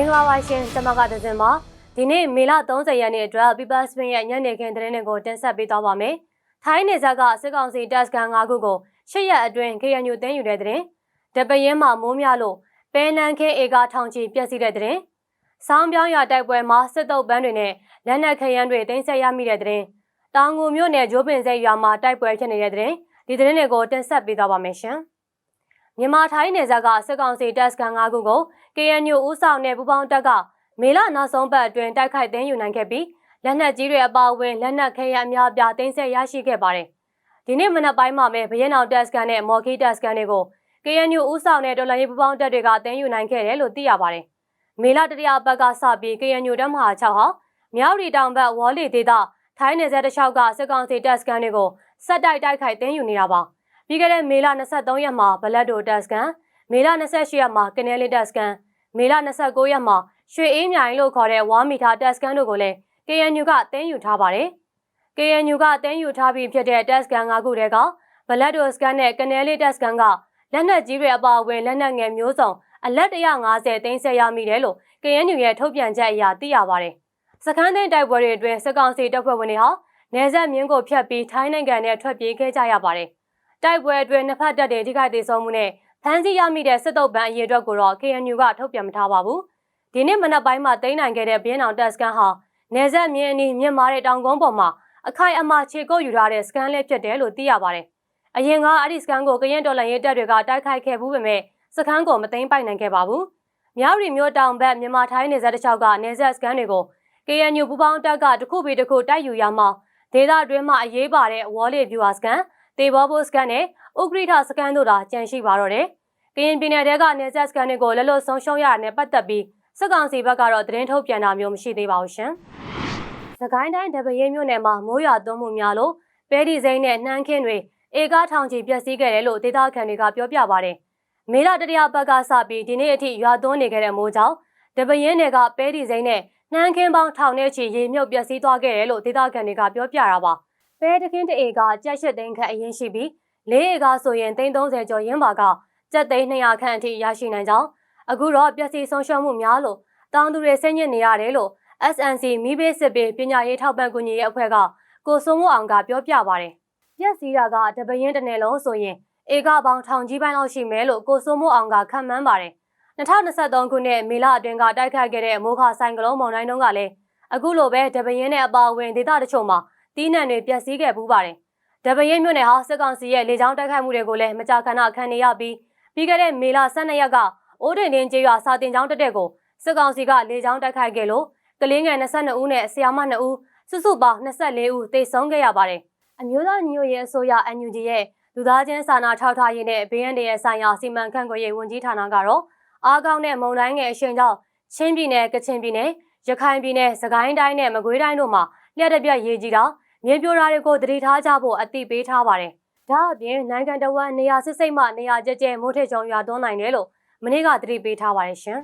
င်္ဂလာပါရှင်ကျွန်မကတစင်ပါဒီနေ့မေလ30ရက်နေ့အတွက် People Spin ရဲ့ညနေခင်းသတင်းတွေကိုတင်ဆက်ပေးသွားပါမယ်ထိုင်းနေဇက်ကစစ်ကောင်စီတပ်စကန်၅ခုကို၈ရက်အတွင်း KNU သိမ်းယူတဲ့သတင်းတပရင်မှာမိုးများလို့ပဲနန်ခင်းဧကထောင်ချီပျက်စီးတဲ့သတင်းစောင်းပြောင်းရတိုက်ပွဲမှာစစ်တုပ်ပန်းတွေနဲ့လက်နက်ခရမ်းတွေတင်ဆက်ရမိတဲ့သတင်းတောင်ငူမြို့နယ်ဂျိုးပင်စိတ်ရွာမှာတိုက်ပွဲဖြစ်နေတဲ့သတင်းဒီသတင်းတွေကိုတင်ဆက်ပေးသွားပါမယ်ရှင် မြန်မာထိုင်းနယ်စပ်ကစစ်ကောင်စီတပ်စကန်၅ခုကို KNU ဦးဆောင်တဲ့ပူပေါင်းတပ်ကမေလနောက်ဆုံးပတ်အတွင်းတိုက်ခိုက်သိမ်းယူနိုင်ခဲ့ပြီးလက်နက်ကြီးတွေအပါအဝင်လက်နက်ခဲယမ်းအများအပြားသိမ်းဆည်းရရှိခဲ့ပါတယ်။ဒီနေ့မနက်ပိုင်းမှာပဲဘရင်အောင်တပ်စကန်နဲ့မော်ကီတပ်စကန်တွေကို KNU ဦးဆောင်တဲ့ဒေါ်လာရေးပူပေါင်းတပ်တွေကသိမ်းယူနိုင်ခဲ့တယ်လို့သိရပါတယ်။မေလတတိယပတ်ကစပြီး KNU တပ်မဟာ6ဟာမြောက်ရီတောင်ဘက်ဝေါ်လီဒေသထိုင်းနယ်စပ်တစ်လျှောက်ကစစ်ကောင်စီတပ်စကန်တွေကိုစက်တိုက်တိုက်ခိုက်သိမ်းယူနေတာပါ။ ပြီးခဲ့တဲ့မေလ23ရက်မှာဘလက်ဒိုတပ်စကန်မေလ28ရက်မှာကနေလီတပ်စကန်မေလ29ရက်မှာရွှေအေးမြိုင်လို့ခေါ်တဲ့ဝါမီတာတက်စကန်တို့ကိုလည်း KNU ကတင်းယူထားပါတယ်။ KNU ကတင်းယူထားပြီးဖြစ်တဲ့တက်စကန်၅ခုတည်းကဘလက်ဒိုစကန်နဲ့ကနေလီတက်စကန်ကလက်နက်ကြီးတွေအပါအဝင်လက်နက်ငယ်မျိုးစုံအလက်150သိန်းဆက်ရမိတယ်လို့ KNU ရဲ့ထုတ်ပြန်ချက်အရသိရပါတယ်။စခန်းသိမ်းတိုက်ပွဲတွေအတွင်းစစ်ကောင်စီတပ်ဖွဲ့ဝင်တွေဟာနေဆက်မြင်းကိုဖျက်ပြီးထိုင်းနိုင်ငံနဲ့ထွက်ပြေးခဲ့ကြရပါတယ်။ တိုက်ပွဲအတွင်းနှစ်ဖက်တပ်တွေထိခိုက်ဒေဆုံးမှုနဲ့ဖမ်းဆီးရမိတဲ့စစ်တုပ်ပန်းအရေးအတွက်ကိုတော့ KNU ကထုတ်ပြန်မထားပါဘူး။ဒီနေ့မနက်ပိုင်းမှာတိမ့်နိုင်ခဲ့တဲ့ဘင်းအောင်တပ်စကန်ဟာနေဆက်မြင်းအနီးမြင့်မားတဲ့တောင်ကုန်းပေါ်မှာအခိုင်အမာခြေကုပ်ယူထားတဲ့စကန်လေးဖြစ်တယ်လို့သိရပါတယ်။အရင်ကအဲ့ဒီစကန်ကိုကရင်တော်လန်ရေးတပ်တွေကတိုက်ခိုက်ခဲ့ဘူးပေမဲ့စခန်းကိုမသိမ်းပိုက်နိုင်ခဲ့ပါဘူး။မြောက်ရီမျိုးတောင်ဘက်မြန်မာထိုင်းနေဆက်တစ်လျှောက်ကနေဆက်စကန်တွေကို KNU ပူပေါင်းတပ်ကတစ်ခုပြီးတစ်ခုတိုက်ယူရမှာဒေသတွင်းမှာအရေးပါတဲ့ဝေါ်လီဗျူဟာစကန် တေဘောဘိုစကန်နဲ့ဥက္ကဋ္ဌစကန်တို့သာကြန့်ရှိပါတော့တယ်။ကရင်ပြည်နယ်တဲကနေဆက်စကန်တွေကိုလက်လွတ်ဆုံးရှုံးရတာနဲ့ပတ်သက်ပြီးစစ်ကောင်စီဘက်ကတော့သတင်းထုတ်ပြန်တာမျိုးမရှိသေးပါဘူးရှင်။စကိုင်းတိုင်းဒပရဲမြို့နယ်မှာမိုးရွာသွန်းမှုများလို့ပဲဒီစိမ့်နဲ့နှမ်းခင်းတွေဧကထောင်ချီပျက်စီးခဲ့တယ်လို့ဒေသခံတွေကပြောပြပါတယ်။မေလတတိယပတ်ကစပြီးဒီနေ့အထိရွာသွန်းနေခဲ့တဲ့မိုးကြောင့်ဒပရဲနယ်ကပဲဒီစိမ့်နဲ့နှမ်းခင်းပေါင်းထောင်နဲ့ချီရေမြုပ်ပျက်စီးသွားခဲ့တယ်လို့ဒေသခံတွေကပြောပြတာပါ။ ပဲတခင်းတအေကကြက်ရှစ်သိန်းခန့်အရင်ရှိပြီးလေးဧကဆိုရင်330ကျော်ရင်းပါကကျပ်သိန်း200ခန့်အထိရရှိနိုင်ကြောင်းအခုတော့ပျက်စီးဆုံးရှုံးမှုများလို့တောင်သူတွေဆင်းညစ်နေရတယ်လို့ SNC မိဘေးစစ်ပေးပညာရေးထောက်ပံ့ကူညီရေးအဖွဲ့ကကိုစိုးမိုးအောင်ကပြောပြပါတယ်။ပျက်စီးတာကတပရင်တစ်နယ်လုံးဆိုရင်ဧကပေါင်းထောင်ကြီးပိုင်းလောက်ရှိမယ်လို့ကိုစိုးမိုးအောင်ကခန့်မှန်းပါတယ်။2023ခုနှစ်မေလအတွင်းကတိုက်ခတ်ခဲ့တဲ့မိုးခါဆိုင်ကလုံးမုန်တိုင်းတုန်းကလည်းအခုလိုပဲတပရင်နဲ့အပါအဝင်ဒေသတချို့မှာ တီးနှံတွေပျက်စီးခဲ့ပူးပါတယ်။တပရင်မြို့နယ်ဟာစစ်ကောင်စီရဲ့လေကြောင်းတိုက်ခိုက်မှုတွေကိုလည်းမကြာခဏခံနေရပြီးပြီးခဲ့တဲ့မေလ12ရက်ကအိုးတင်တင်ကျေးရွာစာတင်ကျောင်းတက်တဲ့ကိုစစ်ကောင်စီကလေကြောင်းတိုက်ခိုက်ခဲ့လို့ကလေးငယ်22ဦးနဲ့ဆရာမ2ဦးစုစုပေါင်း24ဦးသေဆုံးခဲ့ရပါတယ်။အမျိုးသားညီညွတ်ရေးအစိုးရ NUG ရဲ့လူသားချင်းစာနာထောက်ထားရေးနဲ့ဘေးရန်ရဲ့ဆိုင်ရာစီမံခန့်ခွဲရေးဝန်ကြီးဌာနကတော့အားကောင်းတဲ့မုံတိုင်းငယ်အရှင်ကြောင့်ချင်းပြည်နယ်ကချင်ပြည်နယ်ရခိုင်ပြည်နယ်စကိုင်းတိုင်းနဲ့မကွေးတိုင်းတို့မှာလျှက်တပြက်ရေးကြီးတာ မြေပြိုတာတွေကိုတတိထားကြဖို့အသိပေးထားပါတယ်ဒါအပြင်နိုင်ငံတော်ဝန်နေရာစစ်စိတ်မှနေရာကျကျမိုးထစ်ချုံရွာသွန်းနိုင်တယ်လို့မနေ့ကသတိပေးထားပါတယ်ရှင်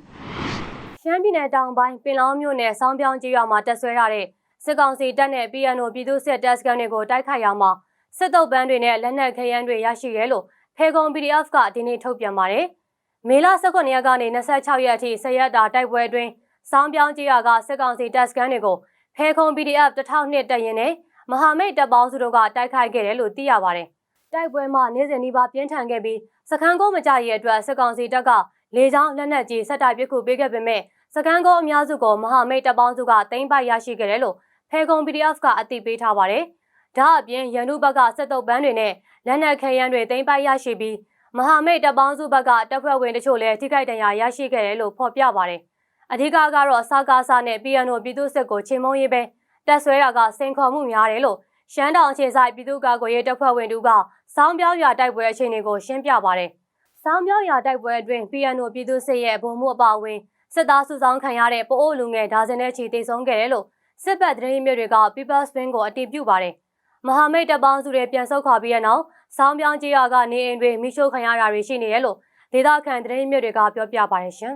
။ရှမ်းပြည်နယ်တောင်ပိုင်းပင်လောင်းမြို့နယ်စောင်းပြောင်းကျေးရွာမှာတက်ဆွဲထားတဲ့စစ်ကောင်စီတပ်နဲ့ PNO ပြည်သူ့စစ်တပ်စခန်းတွေကိုတိုက်ခိုက်ရမှာစစ်တုပ်ပန်းတွေနဲ့လက်နက်ခဲယမ်းတွေရရှိရဲလို့ဖေကုံ PDF ကဒီနေ့ထုတ်ပြန်ပါတယ်။မေလ19ရက်ကနေ26ရက်အထိဆရက်တာတိုက်ပွဲအတွင်းစောင်းပြောင်းကျေးရွာကစစ်ကောင်စီတပ်စခန်းတွေကိုဖေကုံ PDF 1002တပ်ရင်းနဲ့ မဟာမိတ်တပ်ပေါင်းစုတို့ကတိုက်ခိုက်ခဲ့တယ်လို့သိရပါတယ်တိုက်ပွဲမှာနေ့စဉ်နှီးပါပြင်းထန်ခဲ့ပြီးစခန်းကုန်းမကြရရဲ့အတွက်စစ်ကောင်စီတပ်ကလေကြောင်းလက်နက်ကြီးဆက်တိုက်ပစ်ကူပေးခဲ့ပေမဲ့စခန်းကုန်းအများစုကိုမဟာမိတ်တပ်ပေါင်းစုကတင်ပိုက်ရရှိခဲ့တယ်လို့ဖေကုံ PDF ကအသိပေးထားပါတယ်။ဒါအပြင်ရန်သူဘက်ကစစ်တုပ်ပန်းတွေနဲ့လက်နက်ခဲယမ်းတွေတင်ပိုက်ရရှိပြီးမဟာမိတ်တပ်ပေါင်းစုဘက်ကတပ်ဖွဲ့ဝင်တချို့လည်းထိခိုက်ဒဏ်ရာရရှိခဲ့တယ်လို့ဖော်ပြပါတယ်။အဓိကကတော့စကားစားနဲ့ PNO ပြည်သူ့စစ်ကိုချိန်မုံရေးပဲ တက်ဆွဲတာကစိန်ခေါ်မှုများတယ်လို့ရှမ်းတောင်အခြေဆိုင်ပြည်သူ့ကာကွယ်ရေးတပ်ဖွဲ့ဝင်တို့ကစောင်းပြောင်းရွာတိုက်ပွဲအခြေအနေကိုရှင်းပြပါတယ်။စောင်းပြောင်းရွာတိုက်ပွဲအတွင်း PNO ပြည်သူ့စစ်ရဲ့ဗိုလ်မှူးအပါအဝင်စစ်သားစုဆောင်းခံရတဲ့ပိုအိုလူငယ်ဒါဇင်နဲ့ချီတေဆုံးခဲ့တယ်လို့စစ်ပတ်သတင်းမြစ်တွေက People's Spin ကိုအတည်ပြုပါတယ်။မဟာမိတ်တပ်ပေါင်းစုတွေပြန်ဆုတ်ခွာပြီးတဲ့နောက်စောင်းပြောင်းကြေးရွာကနေအိမ်တွေမိရှို့ခံရတာတွေရှိနေတယ်လို့ဒေသခံသတင်းမြစ်တွေကပြောပြပါတယ်ရှင်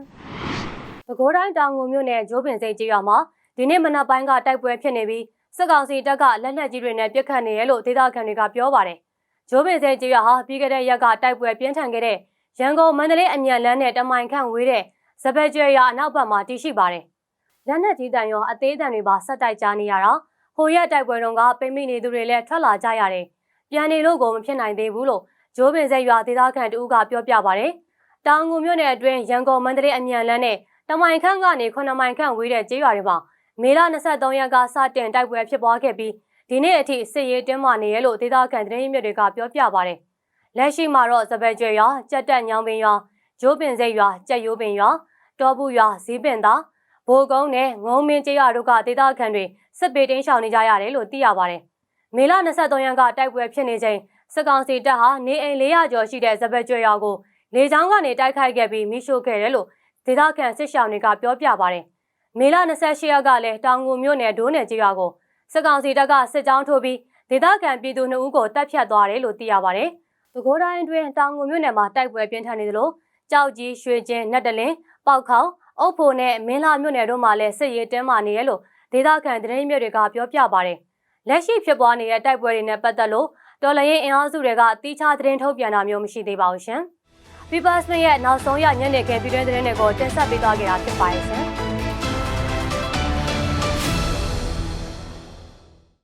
။ပဲခူးတိုင်းတောင်ငူမြို့နယ်ဂျိုးပင်စိတ်ကြေးရွာမှာ ဒီနေ့မနက်ပိုင်းကတိုက်ပွဲဖြစ်နေပြီးစစ်ကောင်စီတပ်ကလက်နက်ကြီးတွေနဲ့ပစ်ခတ်နေရလို့ဒေသခံတွေကပြောပါတယ်။ဂျိုးပင်စဲကြီးရွာဟာပြီးခဲ့တဲ့ရက်ကတိုက်ပွဲပြင်းထန်ခဲ့တဲ့ရန်ကုန်မန္တလေးအမြန်လမ်းနဲ့တမိုင်ခန့်ဝေးတဲ့စပယ်ကျွဲရွာအနောက်ဘက်မှာတည်ရှိပါတယ်။လက်နက်ကြီးတန်ရောအသေးတန်တွေပါဆက်တိုက်ကြားနေရတာဟိုရက်တိုက်ပွဲတုန်းကပိမိနေသူတွေလည်းထွက်လာကြရတယ်။ပြန်နေလို့ကိုမဖြစ်နိုင်သေးဘူးလို့ဂျိုးပင်ဆက်ရွာဒေသခံတူကပြောပြပါတယ်။တောင်ငူမြို့နယ်အတွင်းရန်ကုန်မန္တလေးအမြန်လမ်းနဲ့တမိုင်ခန့်ကနေ9မိုင်ခန့်ဝေးတဲ့ကျေးရွာတွေမှာ မေလ23ရက်ကစတင်တိုက်ပွဲဖြစ်ပွားခဲ့ပြီးဒီနေ့အထိစစ်ရေးတင်းမာနေရလို့ဒေသခံသတင်းရင်းမြစ်တွေကပြောပြပါတယ်။လက်ရှိမှာတော့စပယ်ကျွဲရွာကြက်တက်ညောင်ပင်ရွာဂျိုးပင်စိတ်ရွာကြက်ရိုးပင်ရွာတောဘူးရွာဇီးပင်သာဘိုကုန်းနဲ့ငုံမင်းကျေးရွာတို့ကဒေသခံတွေစစ်ပေတင်းရှောင်နေကြရတယ်လို့သိရပါတယ်။မေလ23ရက်ကတိုက်ပွဲဖြစ်နေချိန်စစ်ကောင်စီတပ်ဟာနေအိမ်400ကျော်ရှိတဲ့စပယ်ကျွဲရွာကိုလေကြောင်းကနေတိုက်ခိုက်ခဲ့ပြီးမိရှို့ခဲ့တယ်လို့ဒေသခံစစ်ရှောင်တွေကပြောပြပါတယ်။ မေလ28ရက်ကလည်းတောင်ငူမြို့နယ်ဒိုးနယ်ကျေးရွာကိုစစ်ကောင်စီတပ်ကစစ်ကြောင်းထိုးပြီးဒေသခံပြည်သူ2ဦးကိုတပ်ဖြတ်သွားတယ်လို့သိရပါတယ်။ပဲခူးတိုင်းအတွင်းတောင်ငူမြို့နယ်မှာတိုက်ပွဲပြင်းထန်နေသလိုကြောက်ကြီးရွှေကျင်းနတ်တလင်းပေါက်ခေါင်အုပ်ဖို့နဲ့မင်းလာမြို့နယ်တို့မှာလည်းစစ်ရေးတင်းမာနေရလို့ဒေသခံသတင်းမြစ်တွေကပြောပြပါတယ်။လက်ရှိဖြစ်ပွားနေတဲ့တိုက်ပွဲတွေနဲ့ပတ်သက်လို့တော်လရင်အင်အားစုတွေကတီးခြားသတင်းထုတ်ပြန်တာမျိုးမရှိသေးပါဘူးရှင်။ People's Day ရဲ့နောက်ဆုံးရညနေခင်းပြည်တွင်းသတင်းတွေကိုတင်ဆက်ပေးသွားကြတာဖြစ်ပါရဲ့ရှင်။